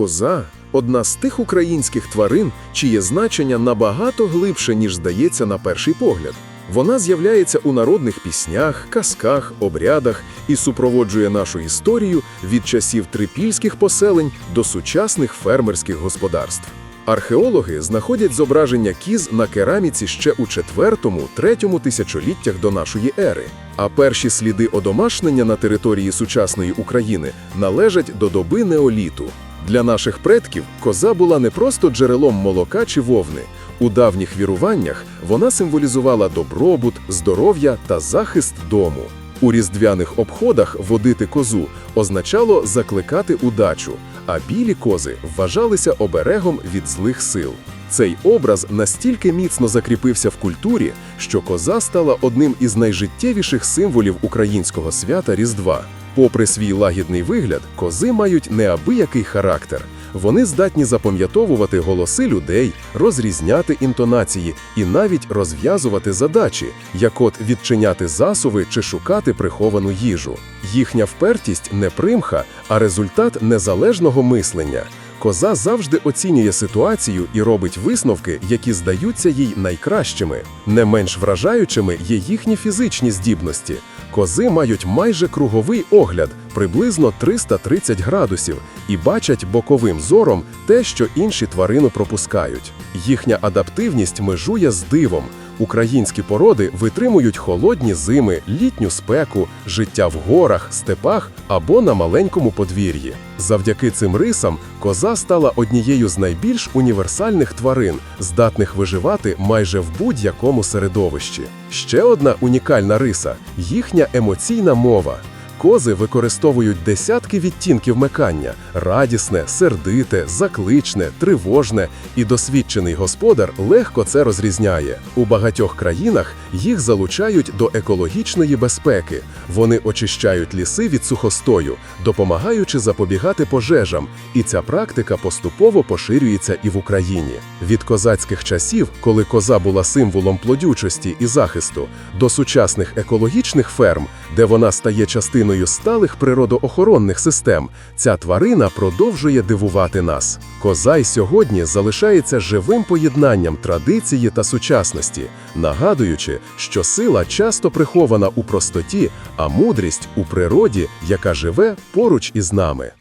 Коза одна з тих українських тварин, чиє значення набагато глибше, ніж здається на перший погляд. Вона з'являється у народних піснях, казках, обрядах і супроводжує нашу історію від часів трипільських поселень до сучасних фермерських господарств. Археологи знаходять зображення кіз на кераміці ще у 4-3 тисячоліттях до нашої ери, а перші сліди одомашнення на території сучасної України належать до доби неоліту. Для наших предків коза була не просто джерелом молока чи вовни. У давніх віруваннях вона символізувала добробут, здоров'я та захист дому. У різдвяних обходах водити козу означало закликати удачу, а білі кози вважалися оберегом від злих сил. Цей образ настільки міцно закріпився в культурі, що коза стала одним із найжиттєвіших символів українського свята Різдва. Попри свій лагідний вигляд, кози мають неабиякий характер. Вони здатні запам'ятовувати голоси людей, розрізняти інтонації і навіть розв'язувати задачі, як от відчиняти засуви чи шукати приховану їжу. Їхня впертість не примха, а результат незалежного мислення. Коза завжди оцінює ситуацію і робить висновки, які здаються їй найкращими. Не менш вражаючими є їхні фізичні здібності. Кози мають майже круговий огляд, приблизно 330 градусів, і бачать боковим зором те, що інші тварини пропускають. Їхня адаптивність межує з дивом. Українські породи витримують холодні зими, літню спеку, життя в горах, степах або на маленькому подвір'ї. Завдяки цим рисам коза стала однією з найбільш універсальних тварин, здатних виживати майже в будь-якому середовищі. Ще одна унікальна риса їхня емоційна мова. Кози використовують десятки відтінків мекання: радісне, сердите, закличне, тривожне, і досвідчений господар легко це розрізняє. У багатьох країнах їх залучають до екологічної безпеки. Вони очищають ліси від сухостою, допомагаючи запобігати пожежам. І ця практика поступово поширюється і в Україні. Від козацьких часів, коли коза була символом плодючості і захисту, до сучасних екологічних ферм, де вона стає частиною сталих природоохоронних систем, ця тварина продовжує дивувати нас. Коза й сьогодні залишається живим поєднанням традиції та сучасності, нагадуючи, що сила часто прихована у простоті, а мудрість у природі, яка живе поруч із нами.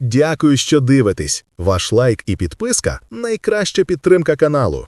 Дякую, що дивитесь. Ваш лайк і підписка найкраща підтримка каналу.